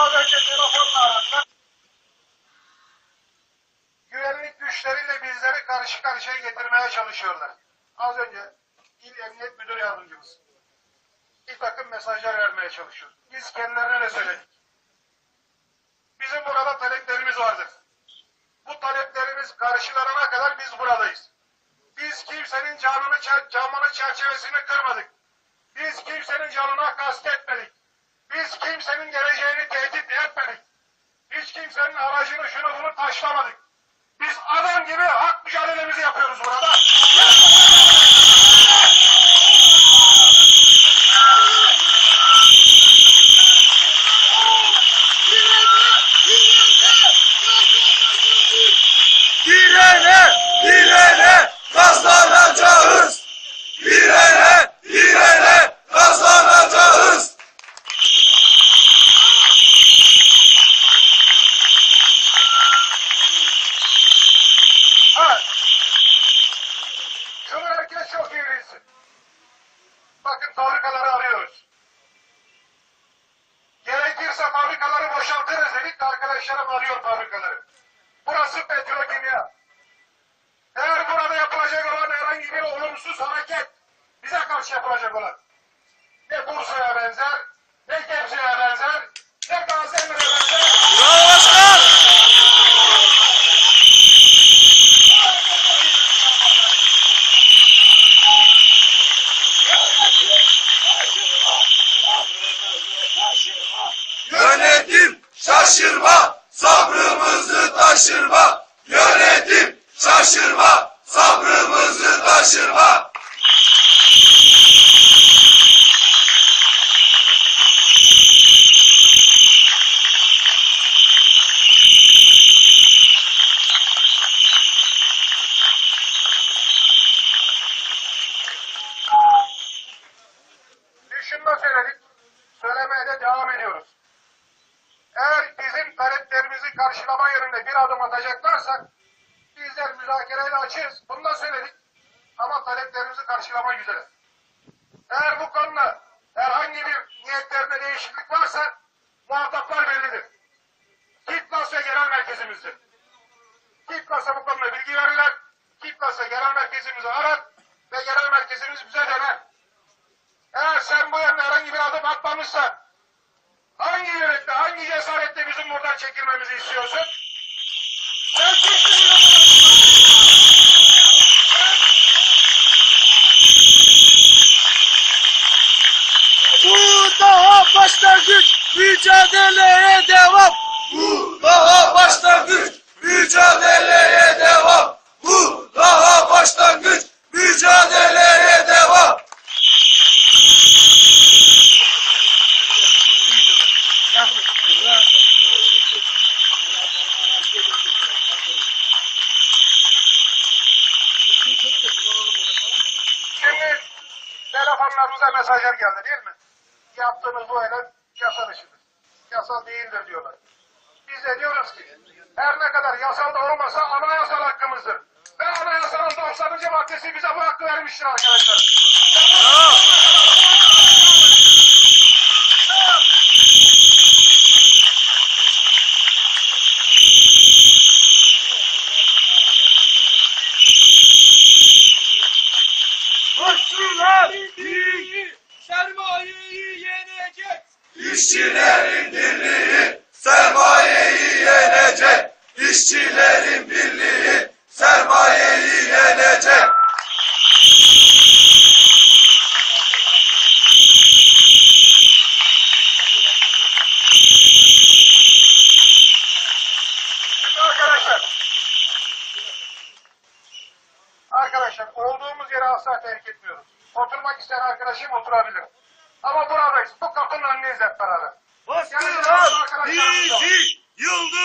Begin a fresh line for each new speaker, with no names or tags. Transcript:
Biraz önce telefonla aradılar. Güvenlik güçleriyle bizleri karşı karşıya getirmeye çalışıyorlar. Az önce İl Emniyet Müdür Yardımcımız bir takım mesajlar vermeye çalışıyor. Biz kendilerine de söyledik. Bizim burada taleplerimiz vardır. Bu taleplerimiz karşılanana kadar biz buradayız. Biz kimsenin canını, camını çerçevesini kırmadık. Biz kimsenin canına kastetmedik. Biz kimsenin geleceğini tehdit etmedik. Hiç kimsenin aracını şunu bunu taşlamadık. Biz adam gibi hak mücadelemizi yapıyoruz burada. Gerekirse fabrikaları boşaltırız dedik de arkadaşlarım arıyor fabrikaları. Burası petrokimya. Eğer burada yapılacak olan herhangi bir olumsuz hareket bize karşı yapılacak olan ne Bursa'ya benzer, ne Gebze'ye benzer, ne Gaziantep'e benzer,
Bravo başkan. Yönetim şaşırma, sabrımızı taşırma. Yönetim şaşırma, sabrımızı taşırma.
düşünme söyledik, söylemeye de devam ediyoruz. Eğer taleplerimizi karşılama yönünde bir adım atacaklarsa bizler müzakereyle açığız. Bunu da söyledik. Ama taleplerimizi karşılama üzere. Eğer bu konuda herhangi bir niyetlerinde değişiklik varsa muhataplar bellidir. Kitlas ve genel merkezimizdir. Kitlas'a bu konuda bilgi verirler. Kitlas'a genel merkezimizi arar ve genel merkezimiz bize döner. Eğer sen bu yönde herhangi bir adım hangi bizim buradan çekilmemizi istiyorsun? Sen kimsin?
Bu daha başlangıç, mücadeleye devam. Bu daha başlangıç, mücadeleye devam. Bu daha başlangıç, mücadeleye devam.
Şimdi telefonlarımıza mesajlar geldi değil mi? Yaptığınız bu eylem yasa dışıdır. Yasal değildir diyorlar. Biz de diyoruz ki her ne kadar yasal da olmasa anayasal hakkımızdır. Ve anayasanın 90. maddesi bize bu hakkı vermiştir arkadaşlar
birliği, sermayeyi yenecek. İşçilerin birliği, sermayeyi yenecek. İşçilerin birliği, sermayeyi yenecek.
Arkadaşlar. Arkadaşlar olduğumuz yere asla terk etmiyoruz. Oturmak isteyen arkadaşım oturabilir. Ama buradayız. Bu kapının önündeyiz hep beraber.
Baskılar bizi yıldıramaz.